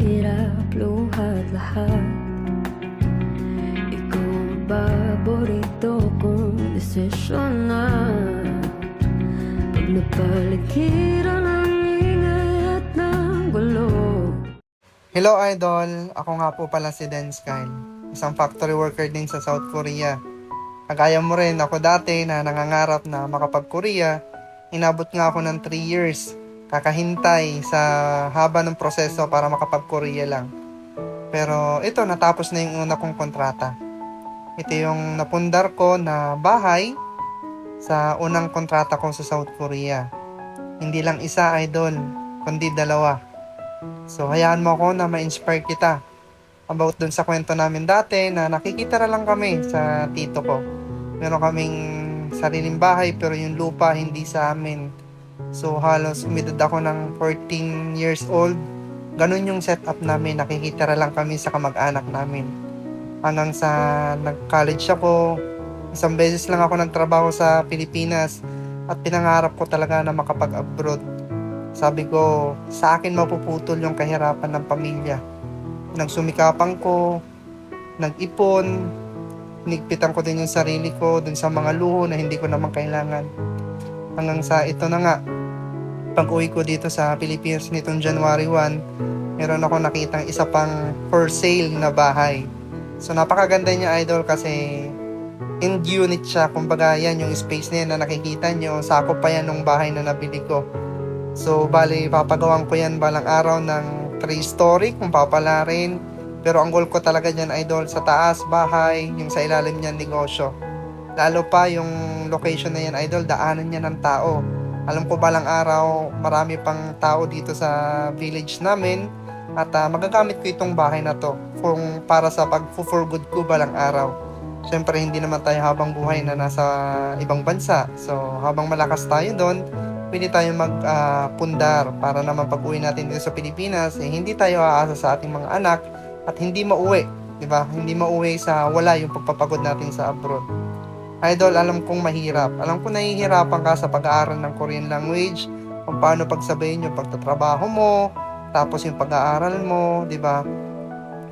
hirap, luhat lahat Ikaw ang paborito kong desisyon na Pag napaligiran ng ingay at ng gulo Hello Idol! Ako nga po pala si Dan Kyle. Isang factory worker din sa South Korea. Kagaya mo rin ako dati na nangangarap na makapag-Korea. Inabot nga ako ng 3 years. Kakahintay sa haba ng proseso para makapag-Korea lang. Pero ito, natapos na yung una kong kontrata. Ito yung napundar ko na bahay sa unang kontrata ko sa South Korea. Hindi lang isa, Idol, kundi dalawa. So, hayaan mo ako na ma-inspire kita about dun sa kwento namin dati na nakikita na lang kami sa tito ko. Meron kaming sariling bahay pero yung lupa hindi sa amin. So, halos umidad ako ng 14 years old. Ganun yung setup namin. Nakikita na lang kami sa kamag-anak namin. Hanggang sa nag-college ako, isang beses lang ako nagtrabaho sa Pilipinas at pinangarap ko talaga na makapag-abroad. Sabi ko, sa akin mapuputol yung kahirapan ng pamilya. Nagsumikapan ko, nag-ipon, nigpitan ko din yung sarili ko dun sa mga luho na hindi ko naman kailangan. Hanggang sa ito na nga, pag uwi ko dito sa Pilipinas nitong January 1, meron ako nakitang isa pang for sale na bahay. So napakaganda niya idol kasi in unit siya. Kumbaga yan yung space na yan na nakikita nyo. Sakop pa yan ng bahay na nabili ko. So, bali, papagawan ko yan balang araw ng 3-story kung papalarin. Pero ang goal ko talaga dyan, idol, sa taas, bahay, yung sa ilalim niyan, negosyo. Lalo pa yung location na yan, idol, daanan niya ng tao. Alam ko balang araw, marami pang tao dito sa village namin. At ah, magagamit ko itong bahay na to kung para sa pag-for good ko balang araw. Siyempre, hindi naman tayo habang buhay na nasa ibang bansa. So, habang malakas tayo doon, pwede tayong magpundar para naman pag uwi natin dito sa Pilipinas, eh, hindi tayo aasa sa ating mga anak at hindi mauwi, di ba? Hindi mauwi sa wala yung pagpapagod natin sa abroad. Idol, alam kong mahirap. Alam ko nahihirapan ka sa pag-aaral ng Korean language, kung paano pagsabayin yung pagtatrabaho mo, tapos yung pag-aaral mo, di ba?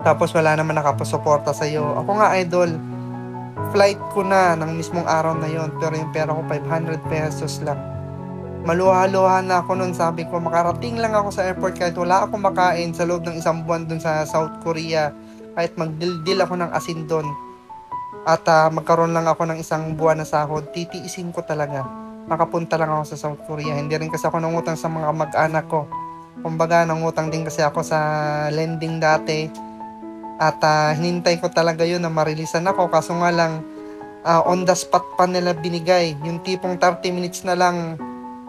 Tapos wala naman nakapasuporta sa iyo. Ako nga, idol, flight ko na ng mismong araw na yon pero yung pera ko 500 pesos lang maluha-luha na ako nun. Sabi ko, makarating lang ako sa airport kahit wala akong makain sa loob ng isang buwan dun sa South Korea. Kahit magdildil ako ng asin dun. At ah, magkaroon lang ako ng isang buwan na sahod, titiisin ko talaga. Makapunta lang ako sa South Korea. Hindi rin kasi ako nangutang sa mga mag-anak ko. Kumbaga, nangutang din kasi ako sa lending dati. At ah, hinintay ko talaga yun na marilisan ako. Kaso nga lang, ah, on the spot pa nila binigay. Yung tipong 30 minutes na lang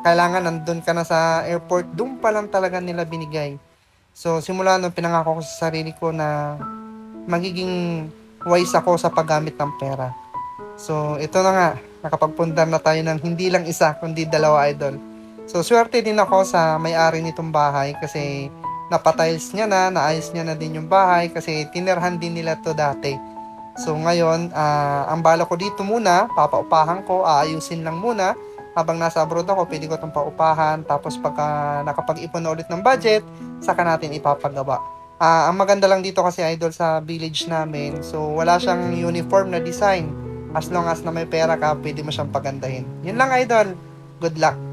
kailangan nandun ka na sa airport, doon pa lang talaga nila binigay. So, simula nung pinangako ko sa sarili ko na magiging wise ako sa paggamit ng pera. So, ito na nga, nakapagpundar na tayo ng hindi lang isa, kundi dalawa idol. So, swerte din ako sa may-ari nitong bahay kasi napatiles niya na, naayos niya na din yung bahay kasi tinerhan din nila to dati. So, ngayon, ah, ang bala ko dito muna, papaupahan ko, aayusin lang muna habang nasa abroad ako, pwede ko itong paupahan. Tapos pagka nakapag-ipon na ulit ng budget, saka natin ipapagawa. Ah, ang maganda lang dito kasi idol sa village namin, so wala siyang uniform na design. As long as na may pera ka, pwede mo siyang pagandahin. Yun lang idol. Good luck.